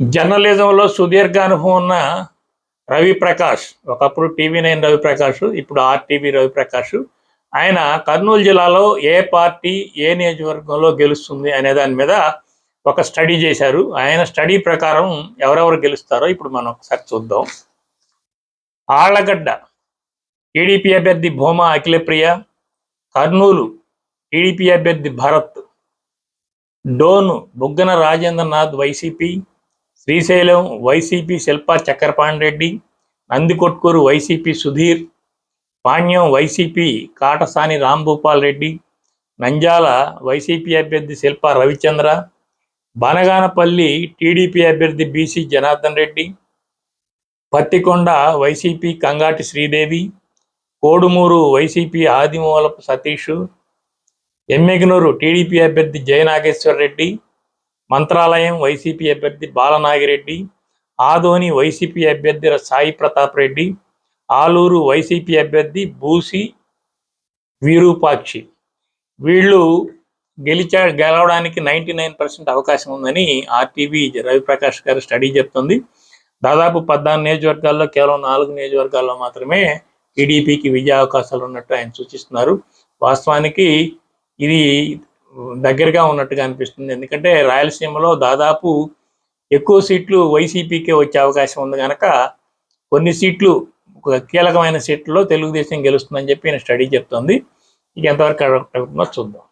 జర్నలిజంలో సుదీర్ఘ అనుభవం ఉన్న రవి ప్రకాష్ ఒకప్పుడు టీవీ నైన్ రవి ప్రకాష్ ఇప్పుడు ఆర్టీవీ రవి ప్రకాష్ ఆయన కర్నూలు జిల్లాలో ఏ పార్టీ ఏ నియోజకవర్గంలో గెలుస్తుంది అనే దాని మీద ఒక స్టడీ చేశారు. ఆయన స్టడీ ప్రకారం ఎవరెవరు గెలుస్తారో ఇప్పుడు మనం ఒకసారి చూద్దాం. ఆళ్ళగడ్డ టీడీపీ అభ్యర్థి భూమా అఖిలప్రియ కర్నూలు టీడీపీ అభ్యర్థి Bharat Dhone Buggana Rajendranath YCP Srisailam YCP Shilpa Chakrapani Reddy Nandikotkur YCP Sudheer Panyam YCP Katasani Rambhupal Reddy Nandyal YCP అభ్యర్థి శిల్ప రవిచంద్ర బనగానపల్లి టీడీపీ అభ్యర్థి BC Janardhan Reddy Pattikonda YCP Kangati Sridevi Kodumur YCP Adimulapu Satish Yemmiganur TDP అభ్యర్థి Jayanageswar Reddy Mantralayam YCP అభ్యర్థి Balanagi Reddy Adoni YCP అభ్యర్థి Sai Pratap Reddy Aluru YCP అభ్యర్థి బూసి వీరూపాక్షి. వీళ్ళు గెలిచా గెలవడానికి ninety nine percent అవకాశం ఉందని ఆర్టీవీ రవిప్రకాష్ గారు స్టడీ చెప్తుంది. దాదాపు పద్నాలుగు నియోజకవర్గాల్లో కేవలం నాలుగు నియోజకవర్గాల్లో మాత్రమే టీడీపీకి విజయ అవకాశాలు ఉన్నట్టు ఆయన సూచిస్తున్నారు. వాస్తవానికి ఇది దగ్గరగా ఉన్నట్టుగా అనిపిస్తుంది. ఎందుకంటే రాయలసీమలో దాదాపు ఎక్కువ సీట్లు వైసీపీకే వచ్చే అవకాశం ఉంది కనుక కొన్ని సీట్లు ఒక కీలకమైన సీట్లలో తెలుగుదేశం గెలుస్తుందని చెప్పి నేను స్టడీ చెప్తుంది. ఇక ఎంతవరకు చూద్దాం.